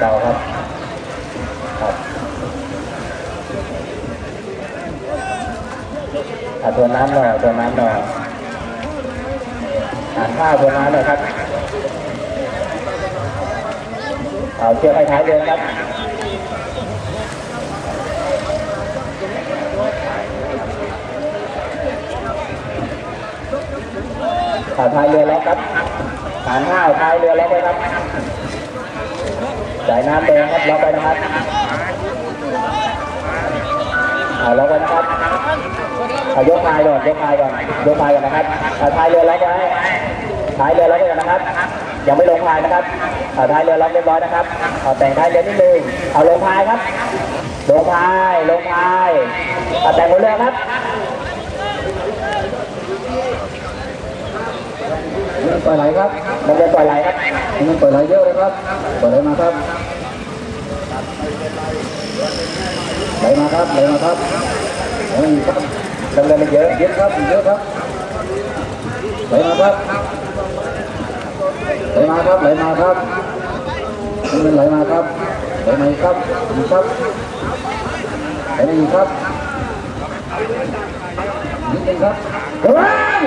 เบาๆครับครับอะตัวน้ำหน่อยตัวน้ำหน่อยทานข้าวตัวน้ำหน่อยครับเอาเชือกให้ท้ายเดินครับขาท้ายเรือแล้วครับฐานข้าวท้ายเรือแล้วครับ สายน้ำแดงครับล็อกไปนะครับเอาล็อกไปนะครับเอายกพายก่อนยกพายก่อนยกพายก่อนนะครับเอาท้ายเรือล็อกไว้ท้ายเรือล็อกไว้ก่อนนะครับ ยังไม่ลงพายนะครับเอาท้ายเรือล็อกเรียบร้อยนะครับเอาแต่งท้ายเรือนิดนึงเอาลงพายครับ ลงพายลงพายเอาแต่งบนเรือครับปล่อยไหลครับมันจะปล่อยไหลครับมันปล่อยไหลเยอะเลยครับ ปล่อยไหลมาครับ ไหลมาครับไหลมาครับไหลมาอีกครับดำเนินไปเยอะเยอะครับเยอะครับไหลมาครับไหลมาครับไหลมาครับมันไหลมาครับไหลมาอีกครับอีกครับไหลมาอีกครับนิดนึงครับเฮ้ย